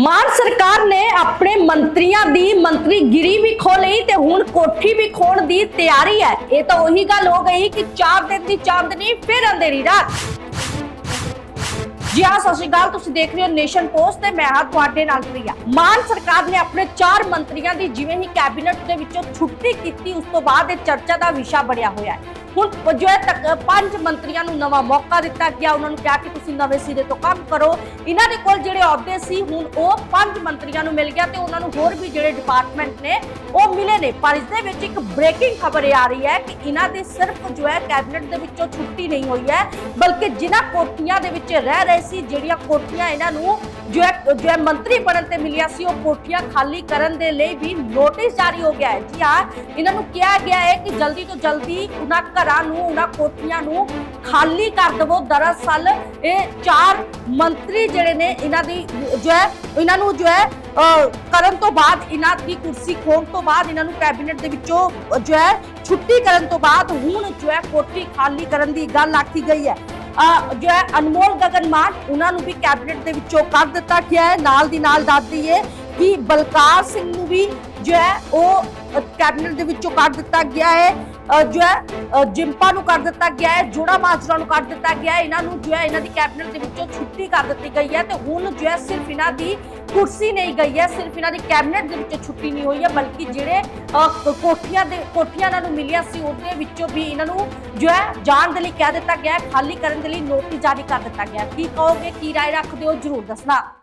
ਮਾਨ ਸਰਕਾਰ ਨੇ ਆਪਣੇ ਮੰਤਰੀਆਂ ਦੀ ਮੰਤਰੀਗਿਰੀ ਵੀ ਖੋ ਲਈ ਤੇ ਹੁਣ ਕੋਠੀ ਵੀ ਖੋਣ ਦੀ ਤਿਆਰੀ ਹੈ। ਇਹ ਤਾਂ ਉਹੀ ਗੱਲ ਹੋ ਗਈ ਕਿ ਚਾਰ ਦਿਨ ਦੀ ਚਾਂਦਨੀ ਫਿਰ ਅੰਧੇਰੀ ਰਾਤ। ਜੀ ਹਾਂ, ਸਤਿ ਸ਼੍ਰੀ ਅਕਾਲ। ਤੁਸੀਂ ਦੇਖ ਰਹੇ ਹੋ ਨੇਸ਼ਨ ਪੋਸਟ ਤੇ ਮੈਂ ਹਾਂ ਤੁਹਾਡੇ ਨਾਲ ਪ੍ਰਿਆ ਮਾਨ ਸਰਕਾਰ ਨੇ ਆਪਣੇ ਚਾਰ ਮੰਤਰੀਆਂ ਦੀ ਜਿਵੇਂ ਹੀ ਕੈਬਨਿਟ ਦੇ ਵਿੱਚੋਂ ਛੁੱਟੀ ਕੀਤੀ, ਉਸ ਤੋਂ ਬਾਅਦ ਇਹ ਚਰਚਾ ਦਾ ਵਿਸ਼ਾ ਬਣਿਆ ਹੋਇਆ ਹੈ। ਹੁਣ ਜੋ ਤੱਕ ਪੰਜ ਮੰਤਰੀਆਂ ਨੂੰ ਨਵਾਂ ਮੌਕਾ ਦਿੱਤਾ ਗਿਆ। ਉਹਨਾਂ ਨੂੰ ਕਿਹਾ ਕਿ ਤੁਸੀਂ ਨਵੇਂ ਸਿਰੇ ਤੋਂ ਕੰਮ ਕਰੋ। ਇਹਨਾਂ ਦੇ ਕੋਲ ਜਿਹੜੇ ਅਹੁਦੇ ਸੀ, ਹੁਣ ਉਹ ਪੰਜ ਮੰਤਰੀਆਂ ਨੂੰ ਮਿਲ ਗਿਆ ਤੇ ਉਹਨਾਂ ਨੂੰ ਹੋਰ ਵੀ ਜਿਹੜੇ ਡਿਪਾਰਟਮੈਂਟ ਨੇ, ਉਹ ਮਿਲੇ ਨੇ। ਪਰ ਇਸ ਦੇ ਵਿੱਚ ਇੱਕ ਬ੍ਰੇਕਿੰਗ ਖਬਰ ਇਹ ਆ ਰਹੀ ਹੈ ਕਿ ਇਹਨਾਂ ਦੇ ਸਿਰਫ ਜੋ ਹੈ ਕੈਬਨਿਟ ਦੇ ਵਿੱਚੋਂ ਛੁੱਟੀ ਨਹੀਂ ਹੋਈ ਹੈ, ਬਲਕਿ ਜਿਨ੍ਹਾਂ ਕੋਠੀਆਂ ਦੇ ਵਿੱਚ ਰਹਿ ਰਹੇ ਸੀ, ਜਿਹੜੀਆਂ ਕੋਠੀਆਂ ਇਹਨਾਂ ਨੂੰ ਜੋ ਜੋ ਮੰਤਰੀ ਬਣਨ ਤੇ ਮਿਲੀਆਂ ਸੀ, ਉਹ ਕੋਠੀਆਂ ਖਾਲੀ ਕਰਨ ਦੇ ਲਈ ਵੀ ਨੋਟਿਸ ਜਾਰੀ ਹੋ ਗਿਆ ਹੈ। ਜੀ ਹਾਂ, ਇਹਨਾਂ ਨੂੰ ਕਿਹਾ ਗਿਆ ਹੈ ਕਿ ਜਲਦੀ ਤੋਂ ਜਲਦੀ ਉਹਨਾਂ ਘਰਾਂ ਨੂੰ, ਉਹਨਾਂ ਕੋਠੀਆਂ ਨੂੰ ਖਾਲੀ ਕਰ ਦੇਵੋ। ਦਰਅਸਲ ਇਹ ਚਾਰ ਮੰਤਰੀ ਜਿਹੜੇ ਨੇ, ਇਹਨਾਂ ਦੀ ਜੋ ਹੈ, ਇਹਨਾਂ ਨੂੰ ਜੋ ਹੈ ਕਰਨ ਤੋਂ ਬਾਅਦ ਇਹਨਾਂ ਦੀ ਕੁਰਸੀ ਖੋਣ ਤੋਂ ਬਾਅਦ ਇਹਨਾਂ ਨੂੰ ਕੈਬਨਿਟ ਦੇ ਵਿੱਚੋਂ ਜੋ ਹੈ, ਛੁੱਟੀ ਕਰਨ ਤੋਂ ਬਾਅਦ ਹੁਣ ਜੋ ਹੈ ਕੋਠੀ ਖਾਲੀ ਕਰਨ ਦੀ ਗੱਲ ਆਖੀ ਗਈ ਹੈ। ਜੋ ਹੈ ਅਨਮੋਲ ਗਗਨ ਮਾਨ, ਉਹਨਾਂ ਨੂੰ ਵੀ ਕੈਬਨਿਟ ਦੇ ਵਿੱਚੋਂ ਕੱਢ ਦਿੱਤਾ ਗਿਆ ਹੈ। ਨਾਲ ਦੀ ਨਾਲ ਦੱਸ ਦਈਏ ਕਿ ਬਲਕਾਰ ਸਿੰਘ ਨੂੰ ਵੀ ਜੋ ਹੈ ਉਹ ਕੈਬਨਿਟ ਦੇ ਵਿੱਚੋਂ ਕੱਢ ਦਿੱਤਾ ਗਿਆ ਹੈ। ਜੋ ਹੈ ਅਹ, ਜਿੰਪਾ ਨੂੰ ਕਰ ਦਿੱਤਾ ਗਿਆ ਹੈ ਜੋੜਾ ਮਾਜਰਾ ਨੂੰ ਕਰ ਦਿੱਤਾ ਗਿਆ ਹੈ। ਇਹਨਾਂ ਨੂੰ ਜੋ ਹੈ ਇਹਨਾਂ ਦੀ ਕੈਬਨਿਟ ਦੇ ਵਿੱਚੋਂ ਛੁੱਟੀ ਕਰ ਦਿੱਤੀ ਗਈ ਹੈ ਤੇ ਹੁਣ ਜੋ ਹੈ ਸਿਰਫ ਇਹਨਾਂ ਦੀ ਕੁਰਸੀ ਨਹੀਂ ਗਈ ਹੈ ਸਿਰਫ ਇਹਨਾਂ ਦੀ ਕੈਬਨਿਟ ਦੇ ਵਿੱਚੋਂ ਛੁੱਟੀ ਨਹੀਂ ਹੋਈ ਹੈ ਬਲਕਿ ਜਿਹੜੇ ਅਹ, ਕੋਠੀਆਂ ਦੇ ਕੋਠੀਆਂ ਇਹਨਾਂ ਨੂੰ ਮਿਲੀਆਂ ਸੀ ਉਹਦੇ ਵਿੱਚੋਂ ਵੀ ਇਹਨਾਂ ਨੂੰ ਜੋ ਹੈ ਜਾਣ ਦੇ ਲਈ ਕਹਿ ਦਿੱਤਾ ਗਿਆ ਹੈ ਖਾਲੀ ਕਰਨ ਦੇ ਲਈ ਨੋਟਿਸ ਜਾਰੀ ਕਰ ਦਿੱਤਾ ਗਿਆ ਕੀ ਕਹੋਗੇ ਕੀ ਰਾਏ ਰੱਖਦੇ ਹੋ? ਜਰੂਰ ਦੱਸਣਾ।